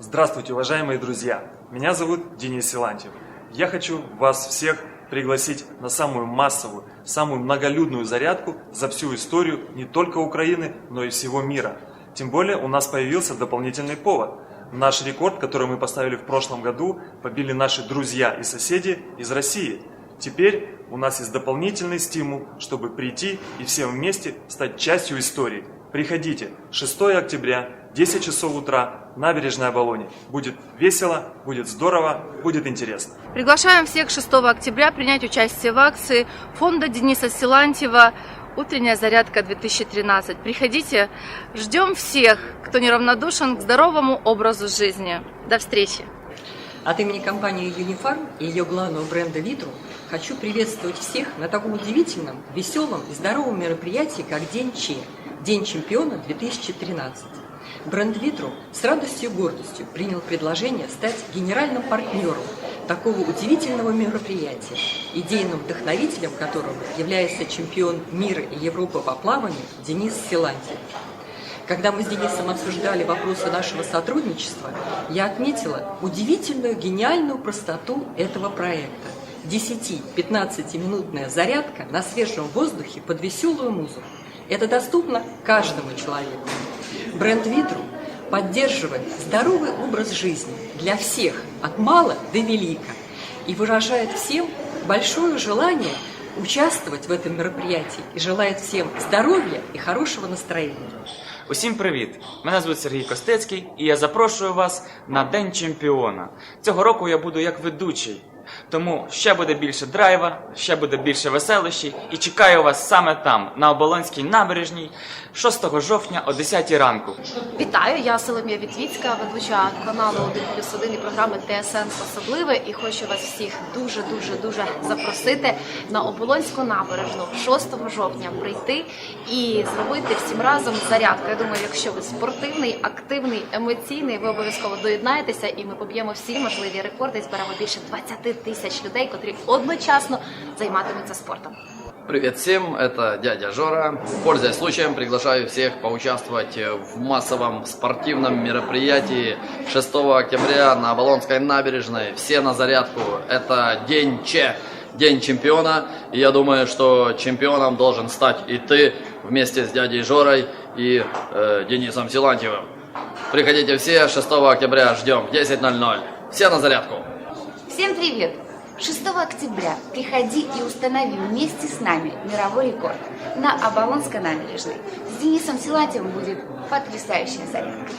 Здравствуйте, уважаемые друзья! Меня зовут Денис Силантьев. Я хочу вас всех пригласить на самую массовую, самую многолюдную зарядку за всю историю не только Украины, но и всего мира. Тем более у нас появился дополнительный повод. Наш рекорд, который мы поставили в прошлом году, побили наши друзья и соседи из России. Теперь у нас есть дополнительный стимул, чтобы прийти и всем вместе стать частью истории. Приходите 6 октября, 10 часов утра, набережная Оболони. Будет весело, будет здорово, будет интересно. Приглашаем всех 6 октября принять участие в акции фонда Дениса Силантьева «Утренняя зарядка 2013». Приходите, ждем всех, кто неравнодушен к здоровому образу жизни. До встречи! От имени компании Unifarm и ее главного бренда Витру хочу приветствовать всех на таком удивительном, веселом и здоровом мероприятии, как День Че, День чемпиона 2013. Бренд Витру с радостью и гордостью принял предложение стать генеральным партнером такого удивительного мероприятия, идейным вдохновителем которого является чемпион мира и Европы по плаванию Денис Силантьев. Когда мы с Денисом обсуждали вопросы нашего сотрудничества, я отметила удивительную гениальную простоту этого проекта. 10-15-минутная зарядка на свежем воздухе под веселую музыку. Это доступно каждому человеку. Бренд Витру поддерживает здоровый образ жизни для всех, от мала до велика, и выражает всем большое желание участвовать в этом мероприятии и желает всем здоровья и хорошего настроения. Усім привіт! Мене звуть Сергій Костецький, і я запрошую вас на День чемпіона. Цього року я буду як ведучий. Тому ще буде більше драйва, ще буде більше веселощі і чекаю вас саме там, на Оболонській набережній, 6 жовтня о 10 ранку. Вітаю, я Соломія Вітвіцька, ведуча каналу 1 плюс 1 і програми ТСН Особливе. І хочу вас всіх дуже дуже дуже запросити на Оболонську набережну 6 жовтня прийти і зробити всім разом зарядку. Я думаю, якщо ви спортивний, активний, емоційний, ви обов'язково доєднаєтеся, і ми поб'ємо всі можливі рекорди і зберемо більше 20 тисяч людей, котрі одночасно займатимуться спортом. Привет всем, это дядя Жора. Пользуясь случаем, приглашаю всех поучаствовать в массовом спортивном мероприятии 6 октября на Волонской набережной. Все на зарядку. Это День Че, День чемпиона. И я думаю, что чемпионом должен стать и ты вместе с дядей Жорой и э, Денисом Силантьевым. Приходите все, 6 октября ждем, 10.00. Все на зарядку. Всем привет! 6 октября приходи и установи вместе с нами мировой рекорд на Оболонской набережной. С Денисом Силантьевым будет потрясающая зарядка.